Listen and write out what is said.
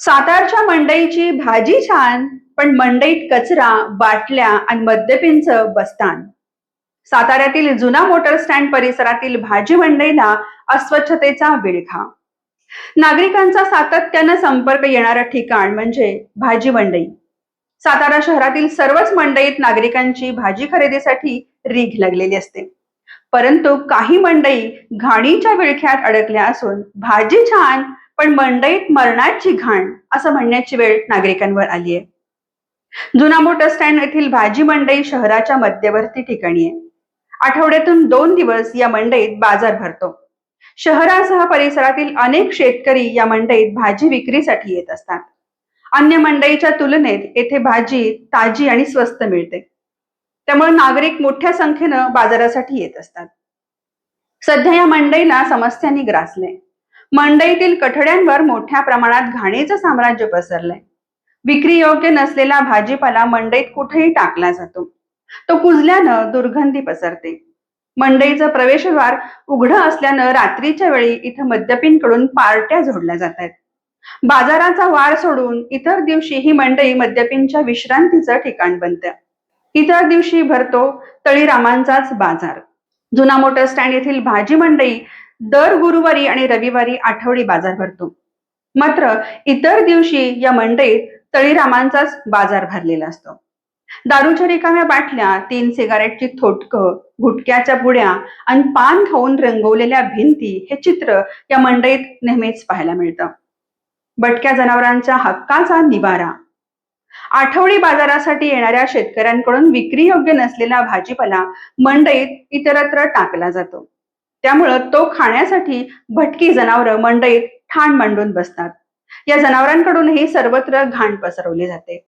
सातारच्या मंडईची भाजी छान पण मंडईत कचरा बाटल्या आणि मद्यपींच बस्तान. साताऱ्यातील जुना मोटर स्टँड परिसरातील भाजी मंडईला अस्वच्छतेचा विळखा. नागरिकांचा सातत्यानं संपर्क येणारं ठिकाण म्हणजे भाजी मंडई. सातारा शहरातील सर्वच मंडईत नागरिकांची भाजी खरेदीसाठी रीघ लागलेली असते. परंतु काही मंडई घाणीच्या विळख्यात अडकल्या असून भाजी छान पण मंडईत मरणाची घाण असं म्हणण्याची वेळ नागरिकांवर आली आहे जुना मोटर स्टँड येथील भाजी मंडई शहराच्या मध्यवर्ती ठिकाणी आहे. आठवड्यातून दोन दिवस या मंडईत बाजार भरतो. शहरासह परिसरातील अनेक शेतकरी या मंडईत भाजी विक्रीसाठी येत असतात. अन्य मंडईच्या तुलनेत येथे भाजी ताजी आणि स्वस्त मिळते. त्यामुळे नागरिक मोठ्या संख्येनं बाजारासाठी येत असतात. सध्या या मंडईला समस्यांनी ग्रासले मंडईतील कठड्यांवर मोठ्या प्रमाणात घाणीचं साम्राज्य पसरलंय. विक्री योग्य नसलेला भाजीपाला मंडईत कुठेही टाकला जातो. तो कुजल्यानं दुर्गंधी पसरते. मंडईचं प्रवेशद्वार उघडं असल्यानं रात्रीच्या वेळी इथं मद्यपींकडून पार्ट्या जोडल्या जात आहेत बाजाराचा वार सोडून इतर दिवशी ही मंडई मद्यपींच्या विश्रांतीचं ठिकाण बनते. इतर दिवशी भरतो तळीरामांचाच बाजार. जुना मोटर स्टँड येथील भाजी मंडई दर गुरुवारी आणि रविवारी आठवडी बाजार भरतो. मात्र इतर दिवशी या मंडईत तळीरामांचाच बाजार भरलेला असतो. दारूच्या रिकाम्या बाटल्या तीन सिगारेटची थोटकं गुटक्याच्या पुड्या आणि पान खाऊन रंगवलेल्या भिंती हे चित्र या मंडईत नेहमीच पाहायला मिळतं. भटक्या जनावरांच्या हक्काचा निवारा. आठवडी बाजारासाठी येणाऱ्या शेतकऱ्यांकडून विक्री योग्य नसलेला भाजीपाला मंडईत इतरत्र टाकला जातो. त्यामुळं तो खाण्यासाठी भटकी जनावरं मंडईत ठाण मांडून बसतात. या जनावरांकडूनही सर्वत्र घाण पसरवली जाते.